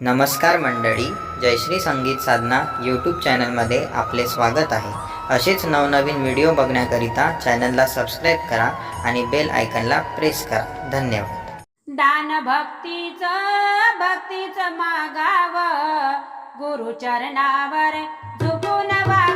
नमस्कार मंडळी जयश्री संगीत साधना यूट्यूब चॅनलमध्ये आपले स्वागत आहे. असेच नवनवीन व्हिडिओ बघण्याकरिता चॅनलला सबस्क्राईब करा आणि बेल आयकनला प्रेस करा. धन्यवाद. दान भक्तीच भक्तीच मागाव. गुरुचरणावर झुकून वा